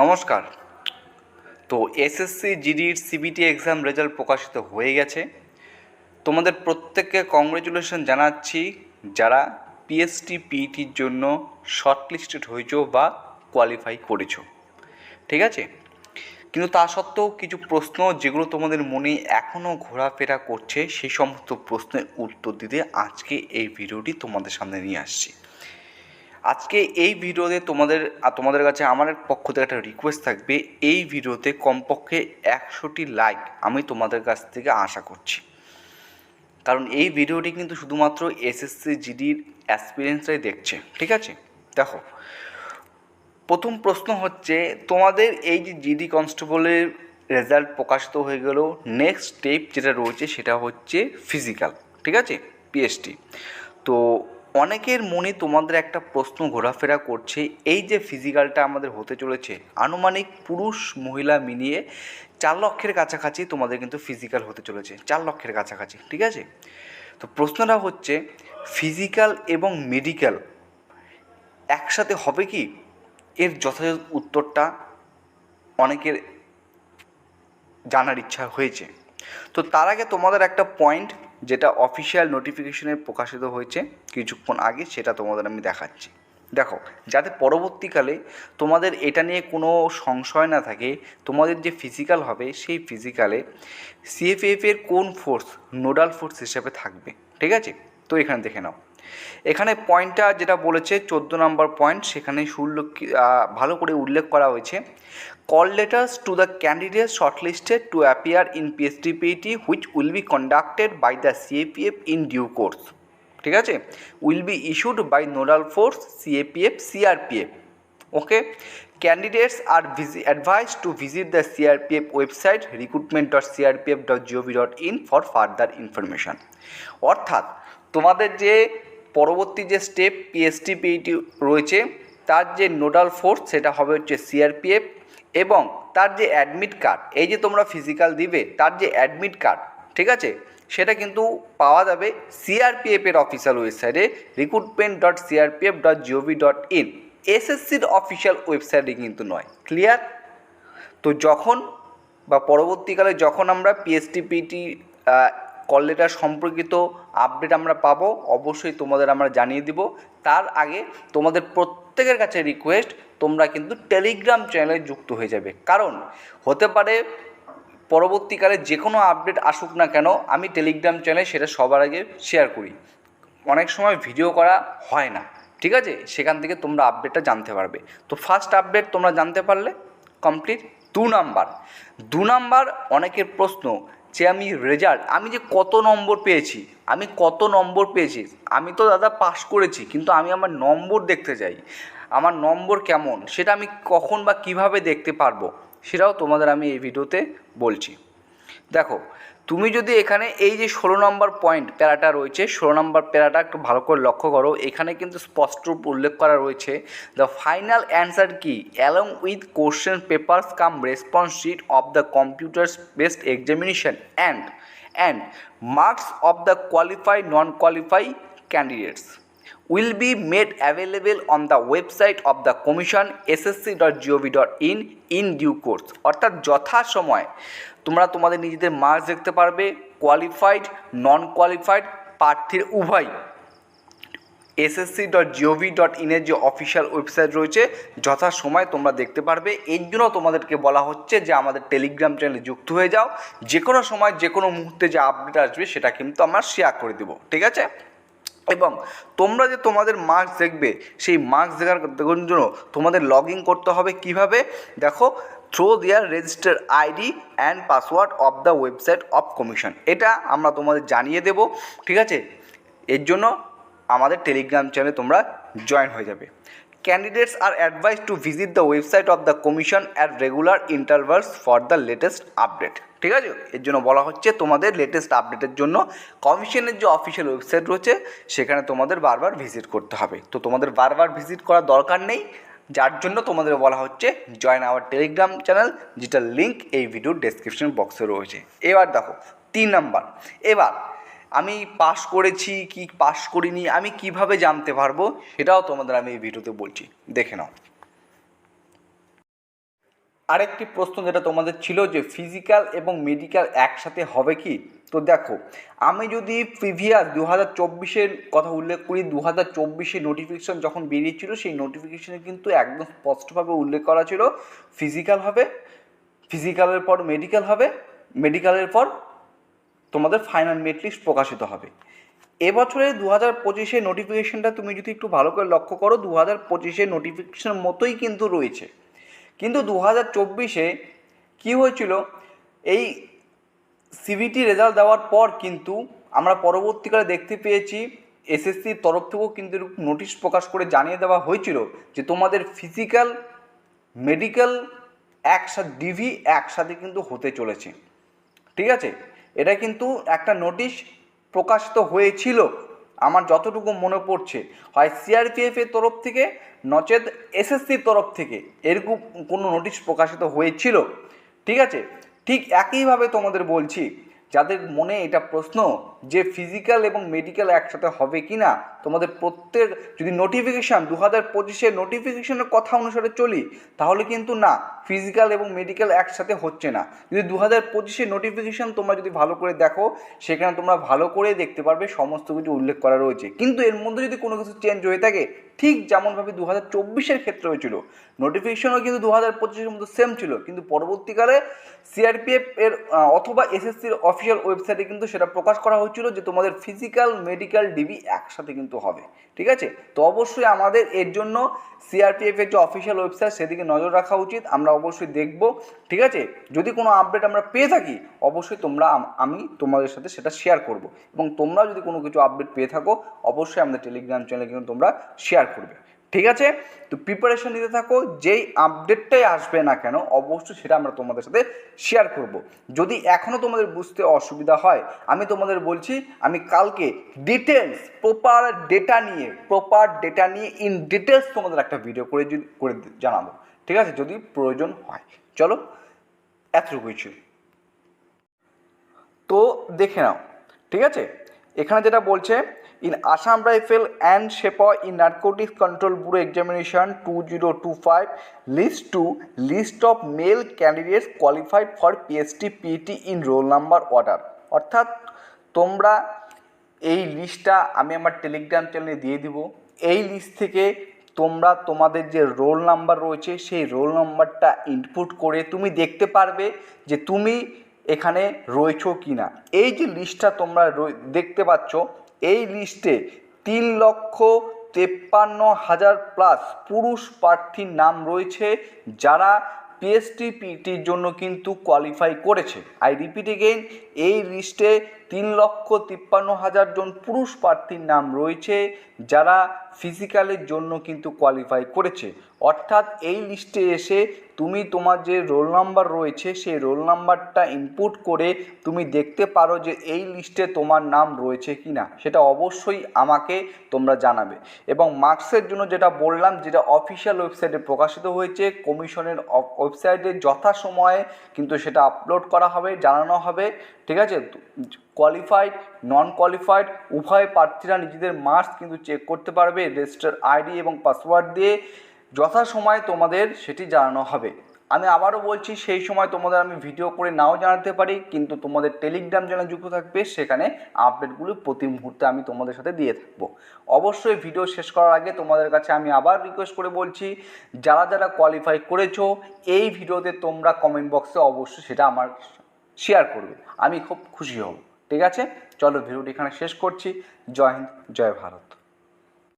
নমস্কার। তো এসএসসি জিডির সিবিটি এক্সাম রেজাল্ট প্রকাশিত হয়ে গেছে। তোমাদের প্রত্যেককে কংগ্রেচুলেশন জানাচ্ছি যারা পিএসটি পিইটির জন্য শর্ট লিস্টেড হয়েছো বা কোয়ালিফাই করেছ। ঠিক আছে? কিন্তু তা সত্ত্বেও কিছু প্রশ্ন যেগুলো তোমাদের মনে এখনও ঘোরাফেরা করছে, সেই সমস্ত প্রশ্নের উত্তর দিতে আজকে এই ভিডিওটি তোমাদের সামনে নিয়ে আসছি। আজকে এই ভিডিওতে তোমাদের তোমাদের কাছে আমার পক্ষ থেকে একটা রিকোয়েস্ট থাকবে, এই ভিডিওতে কমপক্ষে একশোটি লাইক আমি তোমাদের কাছ থেকে আশা করছি। কারণ এই ভিডিওটি কিন্তু শুধুমাত্র এসএসসি জিডির অ্যাসপিরিয়েন্সরাই দেখছে, ঠিক আছে? দেখো, প্রথম প্রশ্ন হচ্ছে, তোমাদের এই যে জিডি কনস্টেবলের রেজাল্ট প্রকাশিত হয়ে গেল নেক্সট স্টেপ যেটা রয়েছে সেটা হচ্ছে ফিজিক্যাল ঠিক আছে? পিএসটি তো অনেকের মনে তোমাদের একটা প্রশ্ন ঘোরাফেরা করছে, এই যে ফিজিক্যালটা আমাদের হতে চলেছে, আনুমানিক পুরুষ মহিলা মিলিয়ে চার লক্ষের কাছাকাছি তোমাদের কিন্তু ফিজিক্যাল হতে চলেছে, চার লক্ষের কাছাকাছি, ঠিক আছে? তো প্রশ্নটা হচ্ছে ফিজিক্যাল এবং মেডিকেল একসাথে হবে কি? এর যথাযথ উত্তরটা অনেকের জানার ইচ্ছা হয়েছে। তো তার আগে তোমাদের একটা পয়েন্ট যেটা অফিসিয়াল নোটিফিকেশনে প্রকাশিত হয়েছে কিছুক্ষণ আগে, সেটা তোমাদের আমি দেখাচ্ছি। দেখো, যাতে পরবর্তীকালে তোমাদের এটা নিয়ে কোনো সংশয় না থাকে, তোমাদের যে ফিজিক্যাল হবে, সেই ফিজিক্যালে সিএফএফ এর কোন ফোর্স নোডাল ফোর্স হিসেবে থাকবে, ঠিক আছে? তো এখানে দেখে নাও। এখানে পয়েন্টটা যেটা বলেছে, চোদ্দ নম্বর পয়েন্ট সেখানে সুল্লেখ ভালো করে উল্লেখ করা হয়েছে। Call letters to the candidate shortlisted to appear in PSTPT which will be conducted by the CAPF in due course ঠিক আছে? Will be issued by nodal force CAPF CRPF okay candidates are ভিজি advised to visit the CRPF website recruitment dot CRPF dot gov dot in for further information অর্থাৎ, তোমাদের যে পরবর্তী যে step PST PET রয়েছে, তার যে নোডাল ফোর্স সেটা হবে হচ্ছে সিআরপিএফ এবং তার যে অ্যাডমিট কার্ড এই যে তোমরা ফিজিক্যাল দিবে, তার যে অ্যাডমিট কার্ড ঠিক আছে? সেটা কিন্তু পাওয়া যাবে সিআরপিএফের অফিসিয়াল ওয়েবসাইটে recruitment dot CRPF dot gov dot in এসএসসির অফিসিয়াল ওয়েবসাইটে কিন্তু নয় ক্লিয়ার তো যখন বা পরবর্তীকালে যখন আমরা পিএসটিপিটি কল লেটার সম্পর্কিত আপডেট আমরা পাবো, অবশ্যই তোমাদের আমরা জানিয়ে দিব। তার আগে তোমাদের প্রত্যেকের কাছে রিকোয়েস্ট তোমরা কিন্তু টেলিগ্রাম চ্যানেলে যুক্ত হয়ে যাবে। কারণ, হতে পারে পরবর্তীকালে যে কোনো আপডেট আসুক না কেন, আমি টেলিগ্রাম চ্যানেলে সেটা সবার আগে শেয়ার করি। অনেক সময় ভিডিও করা হয় না, ঠিক আছে? সেখান থেকে তোমরা আপডেটটা জানতে পারবে। তো ফার্স্ট আপডেট তোমরা জানতে পারলে কমপ্লিট দু নাম্বার দু নাম্বার অনেকের প্রশ্ন যে আমি রেজাল্ট আমি যে কত নম্বর পেয়েছি, আমি কত নম্বর পেয়েছি, আমি তো দাদা পাস করেছি, কিন্তু আমি আমার নম্বর দেখতে চাই। আমার নম্বর কেমন, সেটা আমি কখন বা কীভাবে দেখতে পারব, সেটাও তোমাদের আমি এই ভিডিওতে বলছি। দেখো তুমি যদি এখানে এই যে ষোলো নম্বর পয়েন্ট প্যারাটা রয়েছে, ষোলো নম্বর প্যারাটা একটু ভালো করে লক্ষ্য করো, এখানে কিন্তু স্পষ্ট উল্লেখ করা রয়েছে দ্য ফাইনাল অ্যান্সার কি? Along with question papers cum response sheet of the computers based examination and and marks of the qualify non qualify candidates will be made available on the website of the commission ssc.gov.in in due course. অর্থাৎ যথাসময় তোমরা তোমাদের নিজেদের marks দেখতে পারবে qualified নন qualified প্রার্থীর উভয়। SSC dot gov dot ইনের যে অফিসিয়াল ওয়েবসাইট রয়েছে, যথাসময় তোমরা দেখতে পারবে। এর জন্য তোমাদেরকে বলা হচ্ছে যে আমাদের টেলিগ্রাম চ্যানেলে যুক্ত হয়ে যাও। যে কোনো সময় যে কোনো মুহূর্তে যে আপডেট আসবে, সেটা কিন্তু আমরা শেয়ার করে দেবো, ঠিক আছে? এবং তোমরা যে তোমাদের মার্কস দেখবে, সেই মার্কস দেখার জন্য তোমাদের লগ করতে হবে কীভাবে? দেখো through their register ID and password of the website of commission এটা আমরা তোমাদের জানিয়ে দেব, ঠিক আছে? এর জন্য আমাদের টেলিগ্রাম চ্যানেলে তোমরা জয়েন হয়ে যাবে। Candidates are advise to visit the website of the commission at regular intervals for the latest update ঠিক আছে? এর জন্য বলা হচ্ছে তোমাদের লেটেস্ট আপডেটের জন্য কমিশনের যে অফিসিয়াল ওয়েবসাইট রয়েছে, সেখানে তোমাদের বারবার ভিজিট করতে হবে। তো তোমাদের বারবার ভিজিট করার দরকার নেই যার জন্য তোমাদের বলা হচ্ছে জয়েন আওয়ার টেলিগ্রাম চ্যানেল যেটার লিঙ্ক এই ভিডিওর ডেসক্রিপশন বক্সে রয়েছে। এবার দেখো, তিন নাম্বার এবার, আমি পাস করেছি কি পাস করিনি, আমি কীভাবে জানতে পারব, সেটাও তোমাদের আমি এই ভিডিওতে বলছি। দেখে নাও। আরেকটি প্রশ্ন যেটা তোমাদের ছিল যে ফিজিক্যাল এবং মেডিকেল একসাথে হবে কি? তো দেখো, আমি যদি প্রিভিয়াস দু হাজার চব্বিশের কথা উল্লেখ করি দু হাজার চব্বিশে নোটিফিকেশান যখন বেরিয়েছিল, সেই নোটিফিকেশানে কিন্তু একদম স্পষ্টভাবে উল্লেখ করা ছিল ফিজিক্যাল হবে ফিজিক্যালের পর মেডিকেল হবে মেডিকেলের পর তোমাদের ফাইনাল মেরিট লিস্ট প্রকাশিত হবে। এবছরে দু হাজার পঁচিশে নোটিফিকেশনটা তুমি যদি একটু ভালো করে লক্ষ্য করো দু হাজার পঁচিশে নোটিফিকেশন মতোই কিন্তু রয়েছে। কিন্তু দু হাজার চব্বিশে কী হয়েছিল? এই সিবিটি রেজাল্ট দেওয়ার পর কিন্তু আমরা পরবর্তীকালে দেখতে পেয়েছি এসএসসির তরফ থেকেও কিন্তু নোটিশ প্রকাশ করে জানিয়ে দেওয়া হয়েছিল যে তোমাদের ফিজিক্যাল মেডিকেল একসাথে ডিভি একসাথে কিন্তু হতে চলেছে। ঠিক আছে? এটা কিন্তু একটা নোটিশ প্রকাশিত হয়েছিল। আমার যতটুকু মনে পড়ছে, হয় সিআরপিএফের তরফ থেকে, নচেত এসএসসির তরফ থেকে এরকম কোনো নোটিশ প্রকাশিত হয়েছিল। ঠিক আছে? ঠিক একইভাবে তোমাদের বলছি, যাদের মনে এটা প্রশ্ন যে ফিজিক্যাল এবং মেডিকেল একসাথে হবে কি না তোমাদের প্রত্যেক, যদি নোটিফিকেশান দু হাজার পঁচিশের নোটিফিকেশানের কথা অনুসারে চলি, তাহলে কিন্তু না ফিজিক্যাল এবং মেডিকেল একসাথে হচ্ছে না। যদি দু হাজার পঁচিশের নোটিফিকেশান তোমরা যদি ভালো করে দেখো, সেখানে তোমরা ভালো করে দেখতে পারবে সমস্ত কিছু উল্লেখ করা রয়েছে। কিন্তু এর মধ্যে যদি কোনো কিছু চেঞ্জ হয়ে থাকে, ঠিক যেমনভাবে দু হাজার চব্বিশের ক্ষেত্রে হয়েছিল নোটিফিকেশনও কিন্তু দু হাজার পঁচিশের মধ্যে সেম ছিল, কিন্তু পরবর্তীকালে সিআরপিএফ এর অথবা এসএসসির অফিসিয়াল ওয়েবসাইটে কিন্তু সেটা প্রকাশ করা হয়েছিল যে তোমাদের ফিজিক্যাল মেডিকেল ডিবি একসাথে কিন্তু হবে। ঠিক আছে? তো অবশ্যই আমাদের এর জন্য সিআরপিএফ এর যে অফিসিয়াল ওয়েবসাইট সেদিকে নজর রাখা উচিত। আমরা অবশ্যই দেখব। ঠিক আছে? যদি কোনো আপডেট আমরা পেয়ে থাকি, অবশ্যই তোমরা আমি তোমাদের সাথে সেটা শেয়ার করব। এবং তোমরা যদি কোনো কিছু আপডেট পেয়ে থাকো, অবশ্যই আমাদের টেলিগ্রাম চ্যানেলে কিন্তু তোমরা শেয়ার করবে। ঠিক আছে? তো প্রিপারেশন নিতে থাকো, যেই আপডেটটাই আসবে না কেন, অবশ্যই সেটা আমরা তোমাদের সাথে শেয়ার করব। যদি এখনও তোমাদের বুঝতে অসুবিধা হয়, আমি তোমাদের বলছি, আমি কালকে ডিটেলস প্রপার ডেটা নিয়ে প্রপার ডেটা নিয়ে ইন ডিটেলস তোমাদের একটা ভিডিও করে করে জানাব। ঠিক আছে? যদি প্রয়োজন হয়। চলো, এতটুকুই ছিল। তো দেখে নাও। ঠিক আছে? এখানে যেটা বলছে in Assam rifle and শেপা in narcotics control bureau examination two zero two five list to list of male candidates qualified for PST PET in roll number order অর্থাৎ তোমরা এই লিস্টটা আমি আমার টেলিগ্রাম চ্যানেলে দিয়ে দিব। এই লিস্ট থেকে তোমরা তোমাদের যে রোল নাম্বার রয়েছে, সেই রোল নাম্বারটা ইনপুট করে তুমি দেখতে পারবে যে তুমি এখানে রয়েছো কি না এই যে লিস্টটা তোমরা দেখতে পাচ্ছ এই লিস্টে তিন লক্ষ তেপ্পান্ন হাজার প্লাস পুরুষ প্রার্থীর নাম রয়েছে, যারা পিএসটি পিটির জন্য কিন্তু কোয়ালিফাই করেছে। আই রিপিট এগেইন এই লিস্টে তিন লক্ষ তিপ্পান্ন হাজার জন পুরুষ প্রার্থীর নাম রয়েছে, যারা ফিজিক্যালের জন্য কিন্তু কোয়ালিফাই করেছে। অর্থাৎ এই লিস্টে এসে তুমি তোমার যে রোল নাম্বার রয়েছে, সেই রোল নাম্বারটা ইনপুট করে তুমি দেখতে পারো যে এই লিস্টে তোমার নাম রয়েছে কি না সেটা অবশ্যই আমাকে তোমরা জানাবে। এবং মার্কসের জন্য যেটা বললাম, যেটা অফিসিয়াল ওয়েবসাইটে প্রকাশিত হয়েছে কমিশনের ওয়েবসাইটে যথাসময়ে কিন্তু সেটা আপলোড করা হবে, জানানো হবে। ঠিক আছে? কোয়ালিফাইড নন কোয়ালিফাইড উভয় প্রার্থীরা নিজেদের মার্কস কিন্তু চেক করতে পারবে রেজিস্টার আইডি এবং পাসওয়ার্ড দিয়ে। যথাসময়ে তোমাদের সেটি জানানো হবে। আমি আবারও বলছি, সেই সময় তোমাদের আমি ভিডিও করে নাও জানাতে পারি, কিন্তু তোমাদের টেলিগ্রাম চ্যানেল যুক্ত থাকবে, সেখানে আপডেটগুলো প্রতি মুহূর্তে আমি তোমাদের সাথে দিয়ে থাকব। অবশ্যই ভিডিও শেষ করার আগে তোমাদের কাছে আমি আবার রিকোয়েস্ট করে বলছি, যারা যারা কোয়ালিফাই করেছ, এই ভিডিওতে তোমরা কমেন্ট বক্সে অবশ্যই সেটা আমার শেয়ার করবে। আমি খুব খুশি হব, ঠিক আছে? চলো ভিডিওটি এখানে শেষ করছি। জয় হিন্দ, জয় ভারত।